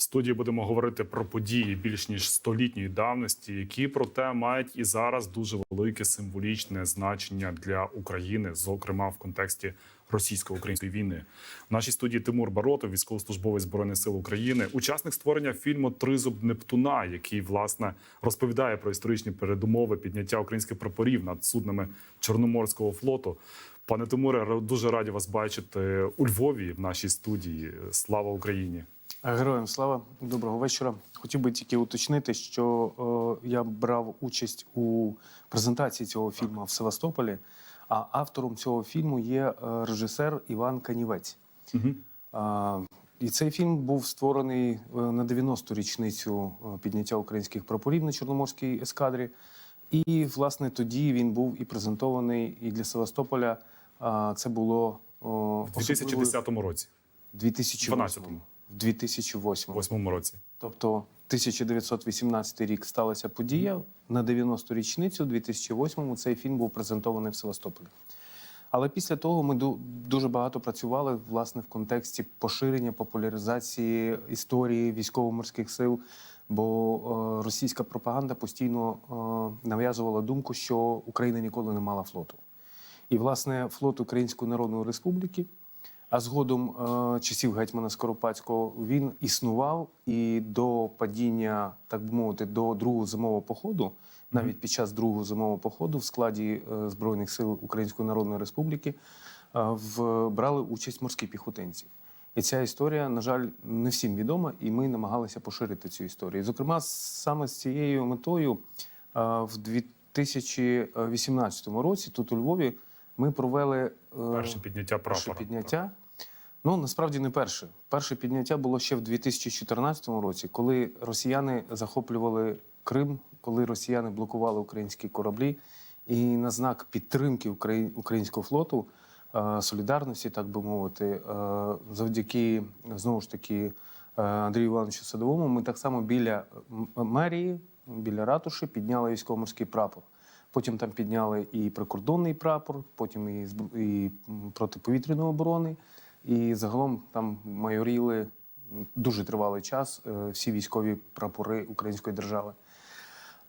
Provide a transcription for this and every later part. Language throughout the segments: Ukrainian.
В студії будемо говорити про події більш ніж столітньої давності, які проте мають і зараз дуже велике символічне значення для України, зокрема в контексті російсько-української війни. В нашій студії Тимур Баротов, військовослужбовець збройних сил України, учасник створення фільму Тризуб Нептуна, який власне розповідає про історичні передумови підняття українських прапорів над суднами Чорноморського флоту. Пане Тимуре, дуже раді вас бачити у Львові в нашій студії. Слава Україні! Героям слава, доброго вечора. Хотів би тільки уточнити, що е, я брав участь у презентації цього фільму в Севастополі, а автором цього фільму є е, режисер Іван Канівець. Угу. Е, і цей фільм був створений е, на 90-ту річницю е, підняття українських прапорів на Чорноморській ескадрі. І, власне, тоді він був і презентований і для Севастополя. Е, це було о, В 2010 році, 2008. 12-му. В 2008. в 8 році. Тобто 1918 рік сталася подія. На 90-ту річницю, у 2008-му, цей фільм був презентований в Севастополі. Але після того ми ду- дуже багато працювали власне в контексті поширення, популяризації історії військово-морських сил. Бо е, російська пропаганда постійно е, нав'язувала думку, що Україна ніколи не мала флоту. І, власне, флот Української Народної Республіки, а згодом е, часів гетьмана Скоропадського, він існував і до падіння, так би мовити, до другого зимового походу, навіть під час другого зимового походу в складі е, Збройних сил Української Народної Республіки е, в, брали участь морські піхотинці. І ця історія, на жаль, не всім відома, і ми намагалися поширити цю історію. Зокрема, саме з цією метою в 2018 році тут у Львові ми провели Перше підняття перше прапора. підняття. Ну насправді не перше. Перше підняття було ще в 2014 році, коли росіяни захоплювали Крим, коли росіяни блокували українські кораблі. І на знак підтримки Украї- українського флоту, е, солідарності, так би мовити, е, завдяки знову ж таки е, Андрію Івановичу Садовому, ми так само біля мерії, біля ратуші підняли військово-морський прапор. Потім там підняли і прикордонний прапор, потім і, і протиповітряної оборони. І загалом там майоріли дуже тривалий час е, всі військові прапори Української держави.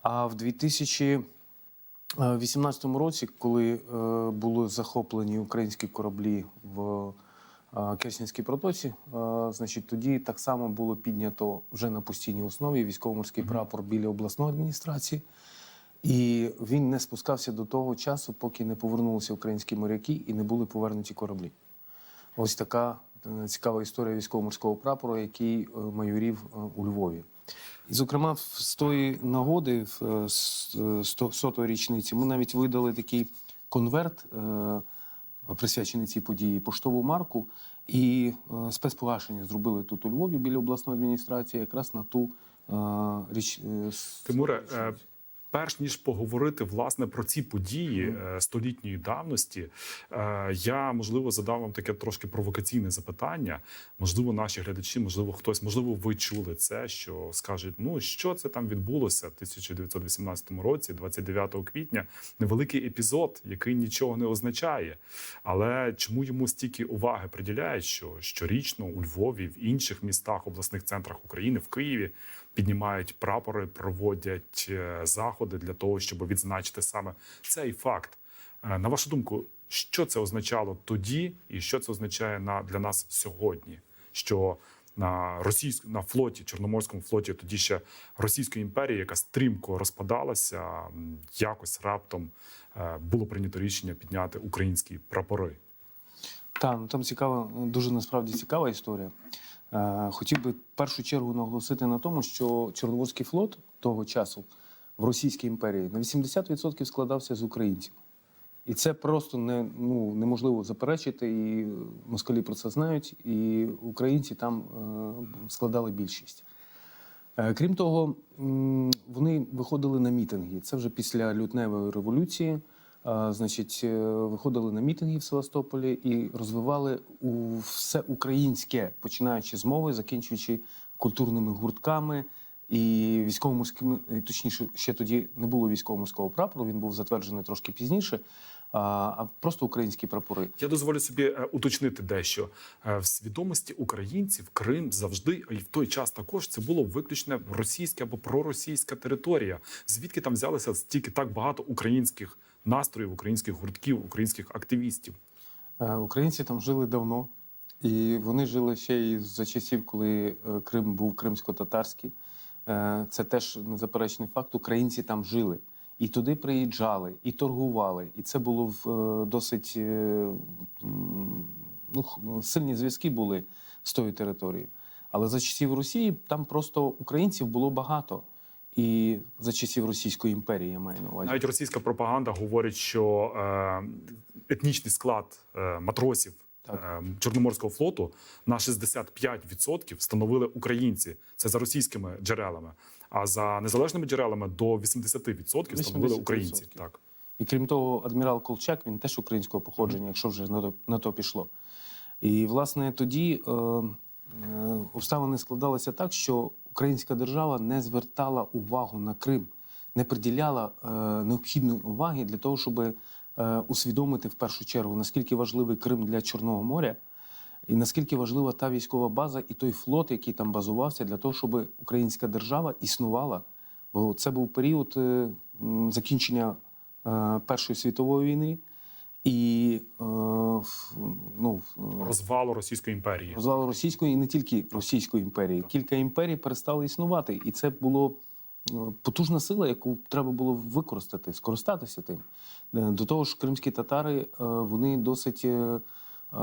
А в 2018 році, коли е, були захоплені українські кораблі в е, Керченській протоці, е, значить, тоді так само було піднято вже на постійній основі військово-морський прапор біля обласної адміністрації. І він не спускався до того часу, поки не повернулися українські моряки і не були повернуті кораблі. Ось така е, цікава історія військово-морського прапору, який е, майорів е, у Львові. І, зокрема, з тої нагоди, е, сотої річниці, ми навіть видали такий конверт, присвячений цій події, поштову марку, і спецпогашення зробили тут у Львові біля обласної адміністрації, якраз на ту річ. е, перш ніж поговорити власне про ці події е, столітньої давності, е, я можливо задам вам таке трошки провокаційне запитання. Можливо, наші глядачі, можливо, хтось, можливо, ви чули це, що скажуть: ну що це там відбулося в 1918 році, 29 квітня. Невеликий епізод, який нічого не означає. Але чому йому стільки уваги приділяють, що щорічно у Львові, в інших містах, обласних центрах України, в Києві піднімають прапори, проводять е, заходи для того, щоб відзначити саме цей факт. Е, На вашу думку, що це означало тоді, і що це означає на для нас сьогодні? Що на російськ... на флоті, Чорноморському флоті, тоді ще Російської імперії, яка стрімко розпадалася, якось раптом е, було прийнято рішення підняти українські прапори. Так, ну там цікава, дуже насправді цікава історія. Е, хотів би в першу чергу наголосити на тому, що Чорноморський флот того часу в Російській імперії на 80% складався з українців. І це просто не, ну, неможливо заперечити, і москалі про це знають, і українці там е, складали більшість. Е, Крім того, вони виходили на мітинги. Це вже після лютневої революції. Значить, е, виходили на мітинги в Севастополі і розвивали у все українське, починаючи з мови, закінчуючи культурними гуртками і військово-морськими, точніше, ще тоді не було військово-морського прапору. Він був затверджений трошки пізніше. а, просто українські прапори. Я дозволю собі е, уточнити дещо Е, в свідомості українців. Крим завжди, і в той час також це було виключно російська або проросійська територія. Звідки там взялося стільки так багато українських настроїв, українських гуртків, українських активістів? Е, Українці там жили давно, і вони жили ще і за часів, коли е, Крим був кримсько-татарський. Е, Це теж незаперечний факт. Українці там жили. І туди приїжджали, і торгували. І це було в досить ну, сильні зв'язки були з тою територією. Але за часів Росії там просто українців було багато. І за часів Російської імперії я маю на увазі. Навіть російська пропаганда говорить, що е, етнічний склад е, матросів Так. е, Чорноморського флоту на 65% становили українці. Це за російськими джерелами. А за незалежними джерелами до 80% становили 80%. українці. Так. І крім того, адмірал Колчак він теж українського походження, якщо вже на то, на то пішло. І власне тоді е, е, обставини складалися так, що українська держава не звертала увагу на Крим, не приділяла е, необхідної уваги для того, щоб е, усвідомити в першу чергу, наскільки важливий Крим для Чорного моря. І наскільки важлива та військова база і той флот, який там базувався, для того, щоб українська держава існувала. Бо це був період е, закінчення Першої світової війни і е, ну, Розвалу Російської імперії. розвалу Російської і не тільки Російської імперії. Кілька імперій перестали існувати, і це було е, потужна сила, яку треба було використати, скористатися тим. Е, До того ж, кримські татари е, вони досить е, е,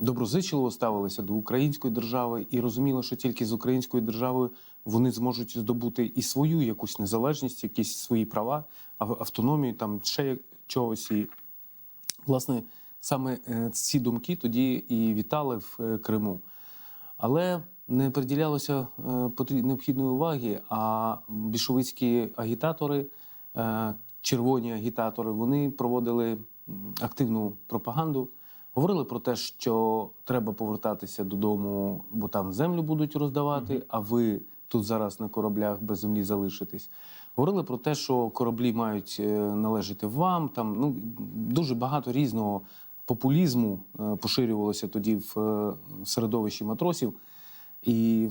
доброзичливо ставилися до української держави і розуміли, що тільки з українською державою вони зможуть здобути і свою якусь незалежність, якісь свої права, ав- автономію, там ще чогось. І Власне, саме е, ці думки тоді і вітали в е, Криму. Але не приділялося е, необхідної уваги, а більшовицькі агітатори, червоні агітатори, вони проводили активну пропаганду. Говорили про те, що треба повертатися додому, бо там землю будуть роздавати, а ви тут зараз на кораблях без землі залишитесь. Говорили про те, що кораблі мають е, належати вам. Там ну дуже багато різного популізму е, поширювалося тоді в е, середовищі матросів. І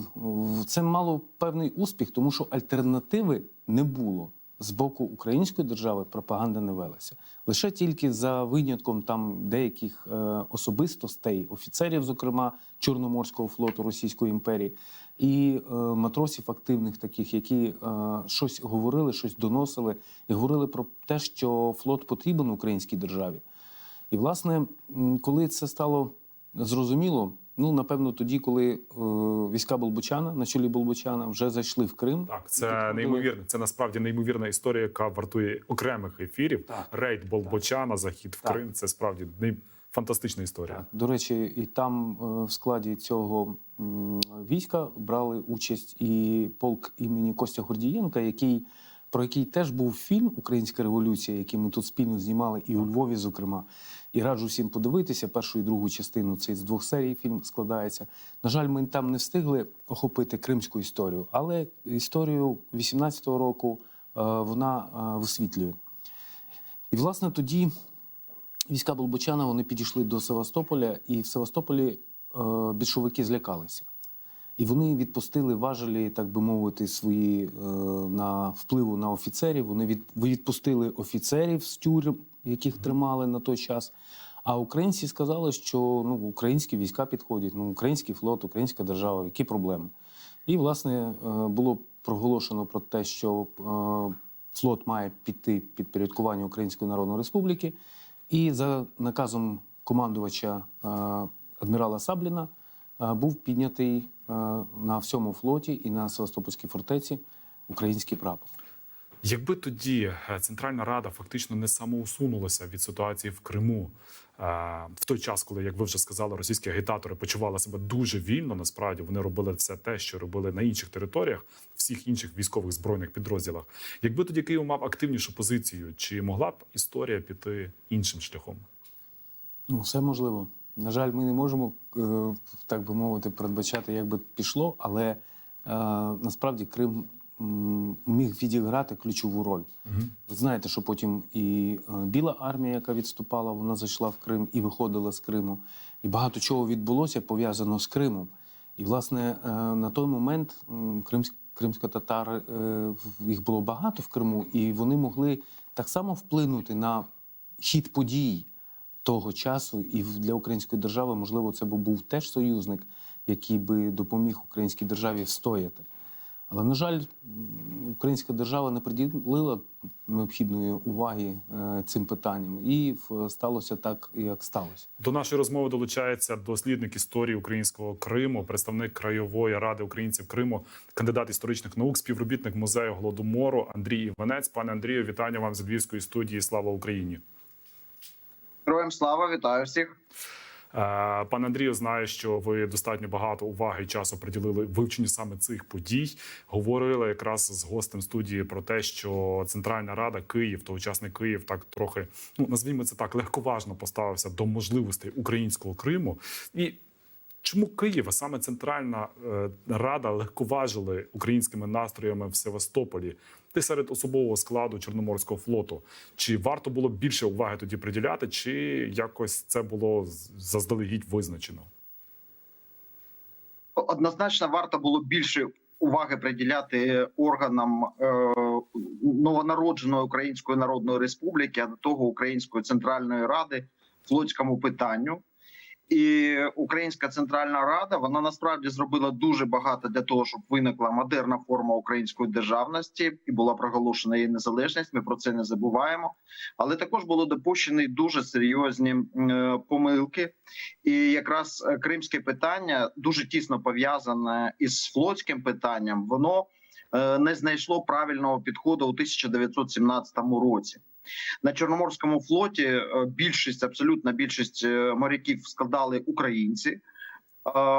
це мало певний успіх, тому що альтернативи не було. З боку української держави пропаганда не велася. Лише тільки за винятком там деяких особистостей, офіцерів, зокрема Чорноморського флоту Російської імперії, і е, матросів активних, таких, які е, щось говорили, щось доносили, і говорили про те, що флот потрібен українській державі. І, власне, коли це стало зрозуміло, ну напевно, тоді, коли е, війська Болбочана на чолі Болбочана вже зайшли в Крим. Так, це неймовірно. Це насправді неймовірна історія, яка вартує окремих ефірів. Так. Рейд Болбочана, захід в Так. Крим. Це справді ней- фантастична історія. Так. До речі, і там е, в складі цього війська брали участь і полк імені Костя Гордієнка, який про який теж був фільм Українська революція, який ми тут спільно знімали, і у Львові, зокрема. І раджу всім подивитися першу і другу частину. Це з двох серій фільм складається. На жаль, ми там не встигли охопити кримську історію, але історію 18-го року е, вона е, висвітлює. І, власне, тоді війська Болбочана вони підійшли до Севастополя, і в Севастополі е, більшовики злякалися. І вони відпустили важелі, так би мовити, свої е, на впливу на офіцерів. Вони від, відпустили офіцерів з тюрем, яких тримали на той час. А українці сказали, що ну, українські війська підходять, ну, український флот, українська держава, які проблеми. І, власне, е, було проголошено про те, що е, флот має піти під порядкування Української Народної Республіки. І за наказом командувача е, адмірала Сабліна е, був піднятий е, на всьому флоті і на Севастопольській фортеці український прапор. Якби тоді Центральна Рада фактично не самоусунулася від ситуації в Криму в той час, коли, як ви вже сказали, російські агітатори почували себе дуже вільно, насправді вони робили все те, що робили на інших територіях, всіх інших військових збройних підрозділах. Якби тоді Київ мав активнішу позицію, чи могла б історія піти іншим шляхом? Ну, все можливо. На жаль, ми не можемо, е, так би мовити, передбачати, як би пішло, але е, насправді Крим міг відіграти ключову роль. Ви знаєте, що потім і е, Біла армія, яка відступала, вона зайшла в Крим і виходила з Криму. І багато чого відбулося пов'язано з Кримом. І, власне, е, на той момент м, кримсь, кримсько-татари, е, їх було багато в Криму, і вони могли так само вплинути на хід подій того часу. І для української держави, можливо, це був теж союзник, який би допоміг українській державі встояти. Але, на жаль, українська держава не приділила необхідної уваги е, цим питанням, і сталося так, як сталося. До нашої розмови долучається дослідник історії українського Криму, представник краєвої ради українців Криму, кандидат історичних наук, співробітник музею голодомору Андрій Іванець. Пане Андрію, вітання вам з Львівської студії. Слава Україні. Героям слава, вітаю всіх. Е, Пане Андрію, знаю, що ви достатньо багато уваги і часу приділили вивченню саме цих подій. Говорили якраз з гостем студії про те, що Центральна Рада Київ, тогочасний Київ, так трохи ну назвімо це так легковажно поставився до можливостей українського Криму. І чому Київ, а саме Центральна е, Рада легковажили українськими настроями в Севастополі? Ти серед особового складу Чорноморського флоту. Чи варто було більше уваги тоді приділяти, чи якось це було заздалегідь визначено? Однозначно варто було більше уваги приділяти органам е, новонародженої Української Народної Республіки, а до того Української Центральної Ради флотському питанню. І Українська Центральна Рада вона насправді зробила дуже багато для того, щоб виникла модерна форма української державності і була проголошена її незалежність. Ми про це не забуваємо. Але також було допущені дуже серйозні е, помилки. І якраз е, кримське питання дуже тісно пов'язане із флотським питанням. Воно е, не знайшло правильного підходу у 1917 році. На Чорноморському флоті е, більшість, абсолютна більшість е, моряків складали українці, е,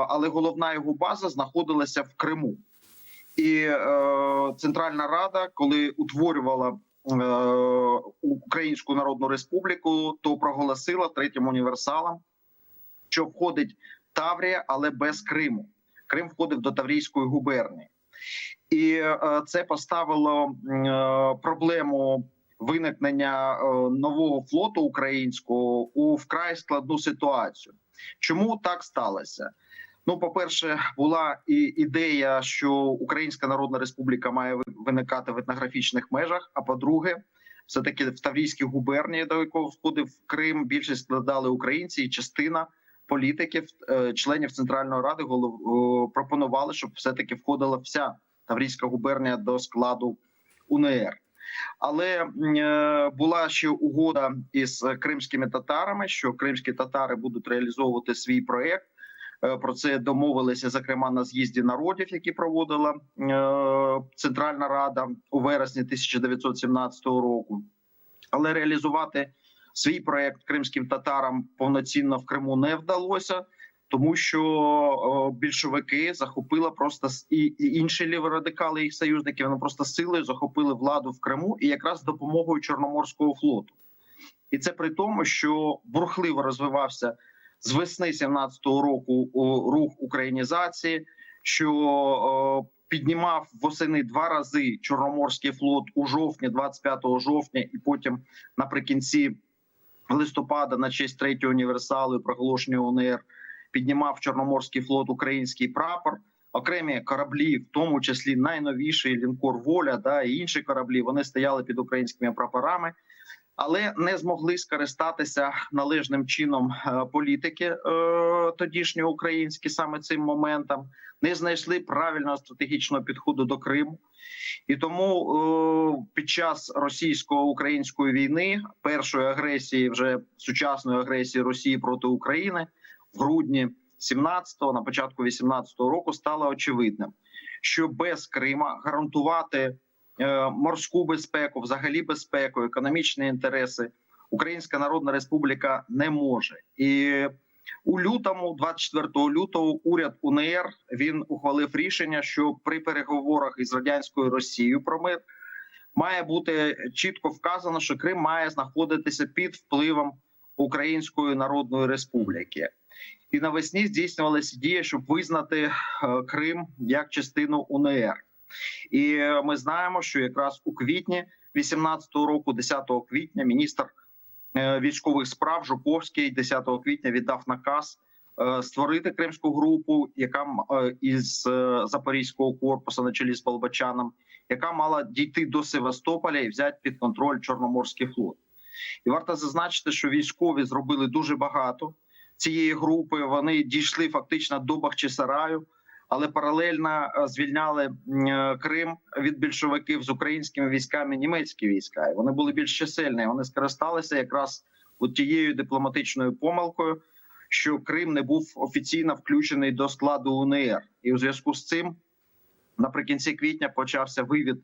але головна його база знаходилася в Криму. І Центральна Рада, коли утворювала Українську Народну Республіку, то проголосила третім універсалом, що входить Таврія, але без Криму. Крим входив до Таврійської губернії, і це поставило проблему виникнення е, нового флоту українського у вкрай складну ситуацію. Чому так сталося? Ну, по-перше, була і ідея, що Українська Народна Республіка має виникати в етнографічних межах. А по-друге, все таки в Таврійській губернії, до якого входив Крим, більшість складали українці, і частина політиків, е, членів Центральної ради, голов е, пропонували, щоб все таки входила вся Таврійська губернія до складу УНР. Але е, була ще угода із кримськими татарами, що кримські татари будуть реалізовувати свій проект. Е, Про це домовилися зокрема на з'їзді народів, які проводила е, Центральна Рада у вересні 1917 року. Але реалізувати свій проект кримським татарам повноцінно в Криму не вдалося, тому що більшовики захопили просто і, інші ліворадикали їх союзники. Вони просто силою захопили владу в Криму і якраз з допомогою Чорноморського флоту. І це при тому, що бурхливо розвивався з весни 17-го року рух українізації, що піднімав восени два рази Чорноморський флот у жовтні, 25 жовтня, і потім наприкінці листопада на честь третього універсалу і проголошення УНР піднімав Чорноморський флот український прапор. Окремі кораблі, в тому числі найновіший лінкор Воля да і інші кораблі, вони стояли під українськими прапорами, але не змогли скористатися належним чином е, політики е, тодішні українські саме цим моментом, не знайшли правильного стратегічного підходу до Криму. І тому е, під час російсько-української війни, першої агресії, вже сучасної агресії Росії проти України в грудні 17-го, на початку 18-го року стало очевидним, що без Крима гарантувати е, морську безпеку, взагалі безпеку, економічні інтереси Українська Народна Республіка не може. І у лютому, 24 лютого, уряд УНР він ухвалив рішення, що при переговорах із радянською Росією про мир має бути чітко вказано, що Крим має знаходитися під впливом Української Народної Республіки. І навесні здійснювалася дія, щоб визнати е, Крим як частину УНР. І ми знаємо, що якраз у квітні 18-го року, 10 квітня, міністр е, військових справ Жуковський 10 квітня віддав наказ е, створити кримську групу, яка із запорізького корпусу на чолі з Балбачаном, яка мала дійти до Севастополя і взяти під контроль Чорноморський флот. І варто зазначити, що військові зробили дуже багато цієї групи. Вони дійшли фактично до Бахчисараю, але паралельно е, звільняли е, Крим від більшовиків з українськими військами німецькі війська. І вони були більш чисельні. Вони скористалися якраз от тією дипломатичною помилкою, що Крим не був офіційно включений до складу УНР. І у зв'язку з цим наприкінці квітня почався вивід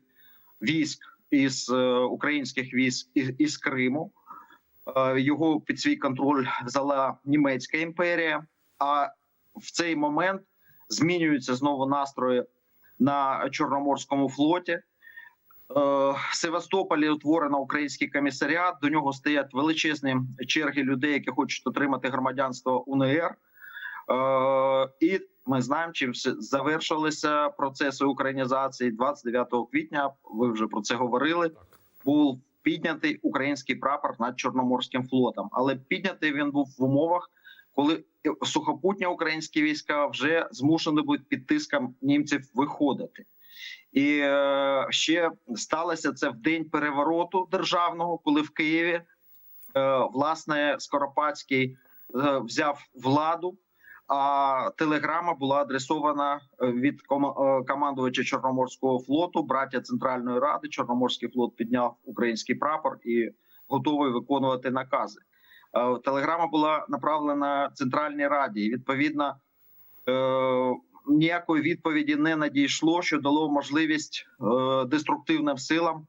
військ із е, українських військ із, із Криму. Е, Його під свій контроль взяла німецька імперія. А в цей момент змінюються знову настрої на Чорноморському флоті. Е, В Севастополі утворено український комісаріат. До нього стоять величезні черги людей, які хочуть отримати громадянство УНР. Е, І ми знаємо, чим завершилися процеси українізації 29 квітня. Ви вже про це говорили. Був піднятий український прапор над Чорноморським флотом, але піднятий він був в умовах, коли сухопутні українські війська вже змушені будуть під тиском німців виходити. І е, ще сталося це в день перевороту державного, коли в Києві е, власне Скоропадський е, взяв владу. А телеграма була адресована е, від е, командувача Чорноморського флоту, браття Центральної Ради. Чорноморський флот підняв український прапор і готовий виконувати накази. Е, Телеграма була направлена Центральній Раді. І відповідно ніякої відповіді не надійшло, що дало можливість деструктивним силам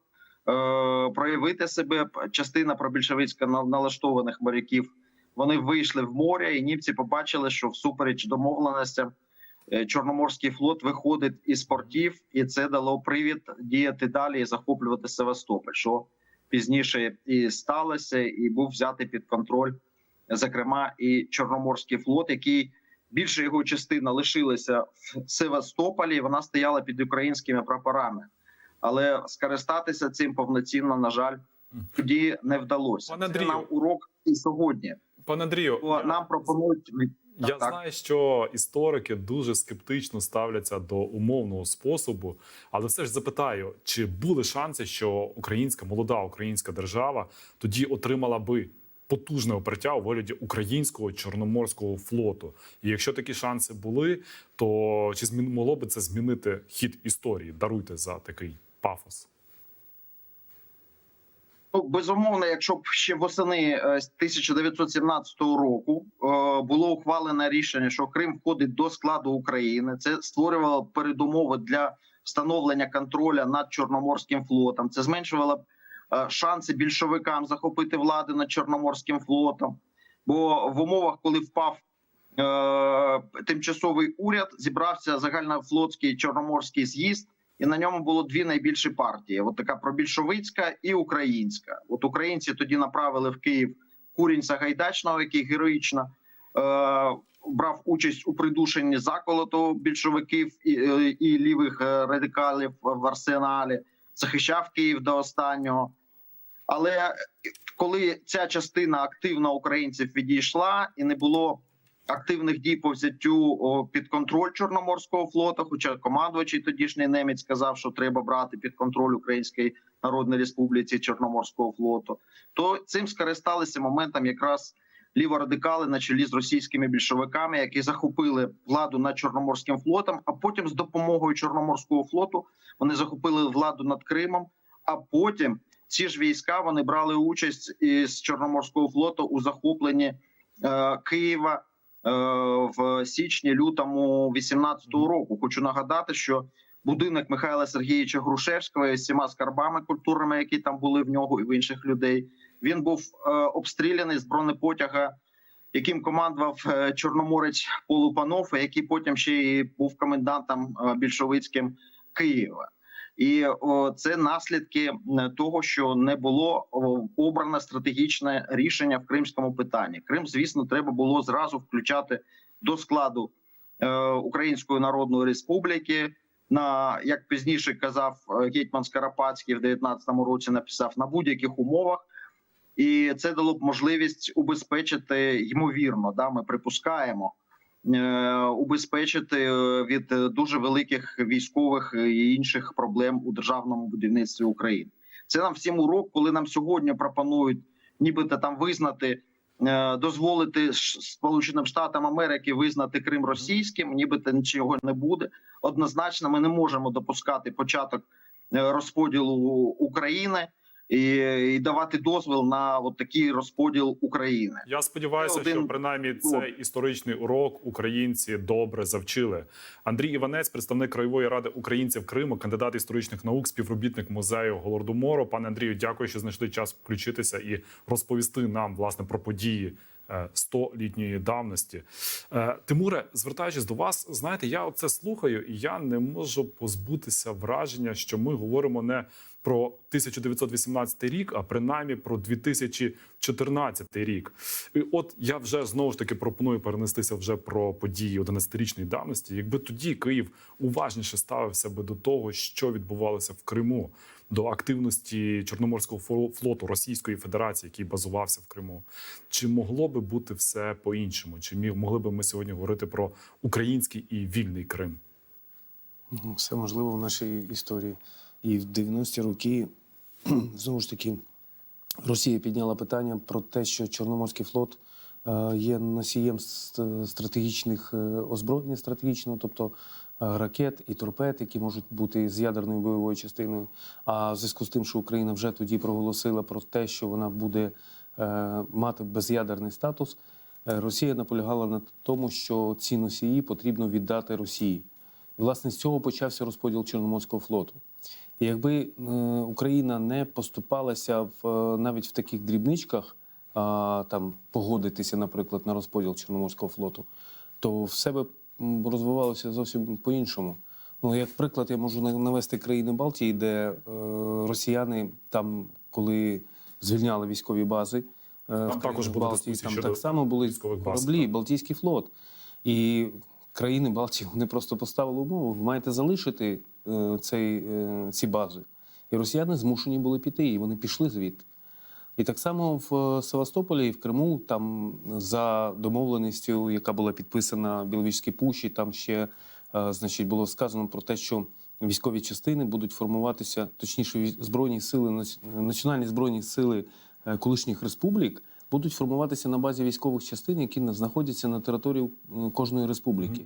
проявити себе. Частина пробільшовицько на- налаштованих моряків вони вийшли в море, і німці побачили, що всупереч домовленостям е, Чорноморський флот виходить із портів, і це дало привід діяти далі і захоплювати Севастополь. Що пізніше і сталося, і був взятий під контроль, зокрема, і Чорноморський флот, який більша його частина лишилася в Севастополі. і Вона стояла під українськими прапорами, але скористатися цим повноцінно, на жаль, тоді не вдалося. Це нам урок і сьогодні. Пане Андрію, нам пропонують Я Так, так. знаю, що історики дуже скептично ставляться до умовного способу, але все ж запитаю, чи були шанси, що українська молода українська держава тоді отримала би потужне опертя у вигляді українського чорноморського флоту? І якщо такі шанси були, то чи змін могло би це змінити хід історії? Даруйте за такий пафос. Ну, безумовно, якщо б ще восени е, 1917 року е, було ухвалене рішення, що Крим входить до складу України, це створювало передумови для встановлення контроля над Чорноморським флотом. Це зменшувало б е, шанси більшовикам захопити влади над Чорноморським флотом. Бо в умовах, коли впав е, тимчасовий уряд, зібрався загальнофлотський чорноморський з'їзд. І на ньому було дві найбільші партії: от така пробільшовицька і українська. От українці тоді направили в Київ курінь Сагайдачного, який героїчно е, брав участь у придушенні заколоту більшовиків і, е, і лівих е, радикалів в арсеналі, захищав Київ до останнього. Але коли ця частина активно українців відійшла і не було активних дій по взяттю під контроль Чорноморського флоту, хоча командувачий тодішній немець сказав, що треба брати під контроль Української Народної Республіки Чорноморського флоту, то цим скористалися моментом якраз ліворадикали на чолі з російськими більшовиками, які захопили владу над Чорноморським флотом. А потім з допомогою Чорноморського флоту вони захопили владу над Кримом. А потім ці ж війська вони брали участь із Чорноморського флоту у захопленні е, Києва в січні-лютому 18-го року. Хочу нагадати, що будинок Михайла Сергійовича Грушевського з всіма скарбами культурними, які там були в нього і в інших людей, він був е, обстріляний з бронепотяга, яким командував е, чорноморець Полупанов, який потім ще і був комендантом е, більшовицьким Києва. І це наслідки того, що не було о, обрано стратегічне рішення в кримському питанні. Крим, звісно, треба було зразу включати до складу е, Української Народної Республіки. на як пізніше казав е, гетьман Скарапацький в 19-му році, написав на будь-яких умовах. І це дало б можливість убезпечити ймовірно. Да, ми припускаємо убезпечити е, від е, дуже великих військових і інших проблем у державному будівництві України. Це нам всім урок, коли нам сьогодні пропонують, нібито там визнати, е, дозволити Сполученим Штатам Америки визнати Крим російським, нібито нічого не буде. Однозначно, ми не можемо допускати початок е, розподілу України і, і давати дозвіл на от такий розподіл України. Я сподіваюся, Один- що принаймні цей історичний урок українці добре завчили. Андрій Іванець, представник краєвої ради українців Криму, кандидат історичних наук, співробітник музею Голодомору. Пане Андрію, дякую, що знайшли час включитися і розповісти нам власне про події. е, 100-літньої давності. Е, Тимуре, звертаючись до вас, знаєте, я оце слухаю, і я не можу позбутися враження, що ми говоримо не про 1918 рік, а принаймні про 2014 рік. І от я вже знову ж таки пропоную перенестися вже про події 11-річної давності. Якби тоді Київ уважніше ставився би до того, що відбувалося в Криму, до активності Чорноморського фло- флоту Російської Федерації, який базувався в Криму, чи могло би бути все по-іншому? Чи міг- могли би ми сьогодні говорити про український і вільний Крим? Все можливо в нашій історії. І в 90-ті роки знову ж таки Росія підняла питання про те, що Чорноморський флот е, є носієм стратегічних е, озброєнь стратегічного, тобто е, ракет і торпед, які можуть бути з ядерною бойовою частиною. А в зв'язку з тим, що Україна вже тоді проголосила про те, що вона буде мати без'ядерний статус, Росія наполягала на тому, що ці носії потрібно віддати Росії. Власне, з цього почався розподіл Чорноморського флоту. І якби е, Україна не поступалася в, е, навіть в таких дрібничках, там погодитися, наприклад, на розподіл Чорноморського флоту, то все би розвивалося зовсім по-іншому. Ну, як приклад, я можу на- навести країни Балтії, де е, росіяни там, коли звільняли військові бази, е, в також були Балтії, там так само були військових баз, кораблі. Балтійський флот. І країни Балтії вони просто поставили умову: ви маєте залишити цей, е, ці бази. І росіяни змушені були піти, і вони пішли звідти. І так само в е, Севастополі і в Криму, там за домовленістю, яка була підписана в Біловіжській пущі, там ще е, значить, було сказано про те, що військові частини будуть формуватися, точніше, збройні сили, національні збройні сили е, колишніх республік будуть формуватися на базі військових частин, які на- знаходяться на території кожної республіки.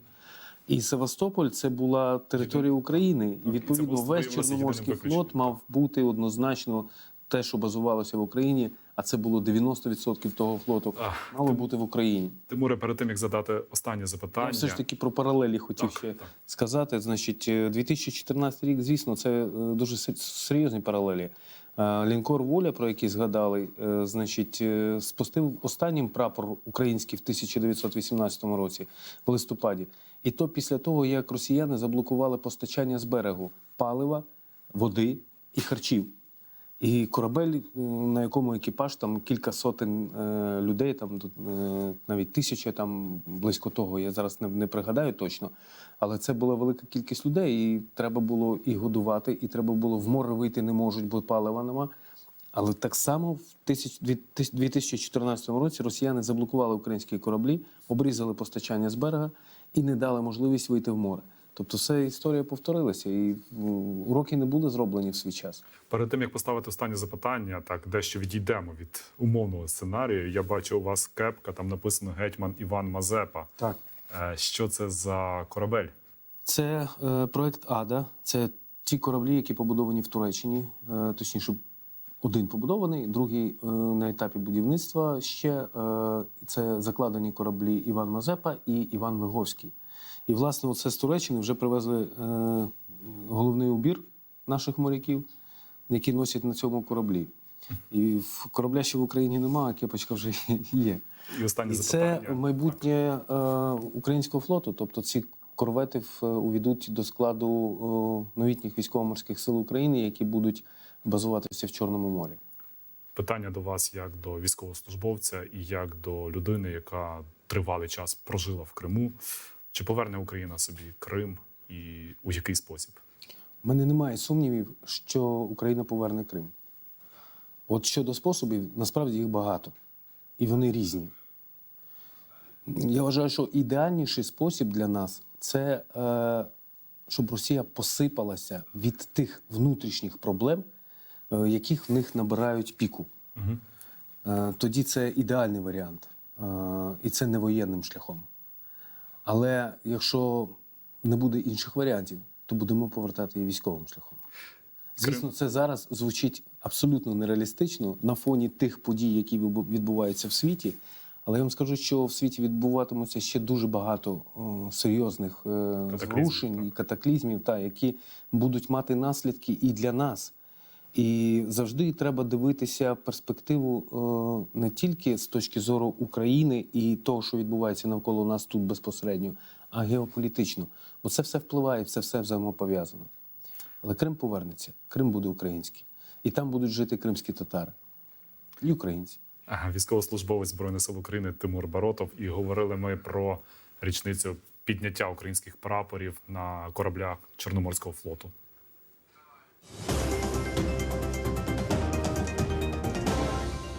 І Севастополь це була територія України, і відповідно весь Чорноморський флот мав бути однозначно те, що базувалося в Україні, а це було 90% того флоту, Ах, мало бути в Україні. Тимуре, перед тим як задати останнє запитання, Я все ж таки про паралелі хотів Так, ще так. сказати. Значить, е, 2014 рік, звісно, це е, дуже серйозні паралелі. Е, Лінкор Воля, про який згадали, е, значить, е, спустив останнім прапор український в 1918 році, в листопаді. І то після того, як росіяни заблокували постачання з берегу палива, води і харчів. І корабель, е, на якому екіпаж там кілька сотень е, людей, там е, навіть тисяча, там близько того, я зараз не, не пригадаю точно. Але це була велика кількість людей, і треба було і годувати, і треба було в море вийти не можуть, бо палива нема. Але так само в тисяч- дві- тис- 2014 році росіяни заблокували українські кораблі, обрізали постачання з берега і не дали можливість вийти в море. Тобто, все історія повторилася, і уроки не були зроблені в свій час. Перед тим як поставити останнє запитання, так дещо відійдемо від умовного сценарію. Я бачу у вас кепка, там написано гетьман Іван Мазепа. Так. Е, Що це за корабель? Це е, проект Ада. Це ті кораблі, які побудовані в Туреччині, е, точніше, один побудований, другий е, на етапі будівництва. Ще е, це закладені кораблі Іван Мазепа і Іван Виговський. І, власне, оце з Туреччини вже привезли е, головний убір наших моряків, які носять на цьому кораблі. І в корабля ще в Україні немає, а кепочка вже є. І останнє І це запитання. майбутнє е, українського флоту. Тобто ці корвети в- е, увійдуть до складу е, новітніх військово-морських сил України, які будуть базуватися в Чорному морі. Питання до вас як до військовослужбовця і як до людини, яка тривалий час прожила в Криму. Чи поверне Україна собі Крим і у який спосіб? У мене немає сумнівів, що Україна поверне Крим. От щодо способів, насправді їх багато. І вони різні. Я вважаю, що ідеальніший спосіб для нас це е, щоб Росія посипалася від тих внутрішніх проблем, е, яких в них набирають піку. Е, тоді це ідеальний варіант. Е, і це не воєнним шляхом. Але якщо не буде інших варіантів, то будемо повертати її військовим шляхом. Звісно, це зараз звучить абсолютно нереалістично на фоні тих подій, які відбуваються в світі. Але я вам скажу, що в світі відбуватимуться ще дуже багато о, серйозних е, зрушень і катаклізмів, та, які будуть мати наслідки і для нас. І завжди треба дивитися перспективу е, не тільки з точки зору України і того, що відбувається навколо нас тут безпосередньо, а геополітично. Бо це все впливає, це все взаємопов'язано. Але Крим повернеться, Крим буде український. І там будуть жити кримські татари і українці. Ага, Військовослужбовець Збройних сил України Тимур Баротов. І говорили ми про річницю підняття українських прапорів на кораблях Чорноморського флоту.